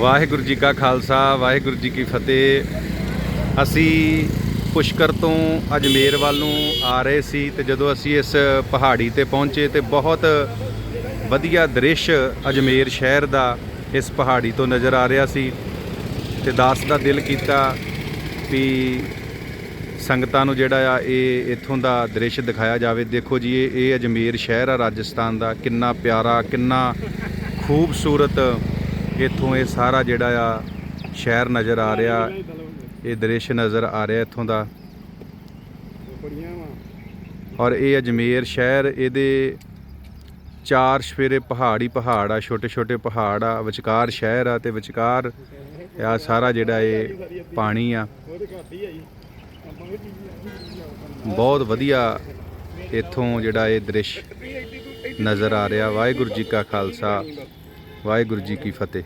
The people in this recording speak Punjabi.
ਵਾਹਿਗੁਰੂ ਜੀ ਕਾ ਖਾਲਸਾ, ਵਾਹਿਗੁਰੂ ਜੀ ਕੀ ਫਤਿਹ। ਅਸੀਂ ਪੁਸ਼ਕਰ ਤੋਂ ਅਜਮੇਰ ਵੱਲ ਨੂੰ ਆ ਰਹੇ ਸੀ ਤੇ ਜਦੋਂ ਅਸੀਂ ਇਸ ਪਹਾੜੀ ਤੇ ਪਹੁੰਚੇ ਤੇ ਬਹੁਤ ਵਧੀਆ ਦ੍ਰਿਸ਼ ਅਜਮੇਰ ਸ਼ਹਿਰ ਦਾ ਇਸ ਪਹਾੜੀ ਤੋਂ ਨਜ਼ਰ ਆ ਰਿਹਾ ਸੀ ਤੇ ਦਾਸ ਦਾ ਦਿਲ ਕੀਤਾ ਵੀ ਸੰਗਤਾਂ ਨੂੰ ਜਿਹੜਾ ਆ ਇਹ ਇੱਥੋਂ ਦਾ ਦ੍ਰਿਸ਼ ਦਿਖਾਇਆ ਜਾਵੇ। ਦੇਖੋ ਜੀ, ਇਹ ਇਹ ਅਜਮੇਰ ਸ਼ਹਿਰ ਆ ਰਾਜਸਥਾਨ ਦਾ। ਕਿੰਨਾ ਪਿਆਰਾ, ਕਿੰਨਾ ਖੂਬਸੂਰਤ ਇੱਥੋਂ ਇਹ ਸਾਰਾ ਜਿਹੜਾ ਆ ਸ਼ਹਿਰ ਨਜ਼ਰ ਆ ਰਿਹਾ, ਇਹ ਦ੍ਰਿਸ਼ ਨਜ਼ਰ ਆ ਰਿਹਾ ਇੱਥੋਂ ਦਾ। ਔਰ ਇਹ ਅਜਮੇਰ ਸ਼ਹਿਰ, ਇਹਦੇ ਚਾਰ ਸਫੇਰੇ ਪਹਾੜੀ ਪਹਾੜ ਆ ਛੋਟੇ ਛੋਟੇ ਪਹਾੜ ਆ, ਵਿਚਕਾਰ ਸ਼ਹਿਰ ਆ ਤੇ ਵਿਚਕਾਰ ਆ ਸਾਰਾ ਜਿਹੜਾ ਇਹ ਪਾਣੀ ਆ। ਬਹੁਤ ਵਧੀਆ ਇੱਥੋਂ ਜਿਹੜਾ ਇਹ ਦ੍ਰਿਸ਼ ਨਜ਼ਰ ਆ ਰਿਹਾ। ਵਾਹਿਗੁਰੂ ਜੀ ਕਾ ਖਾਲਸਾ। ਵਾਹਿਗੁਰੂ ਜੀ ਕੀ ਫਤਿਹ।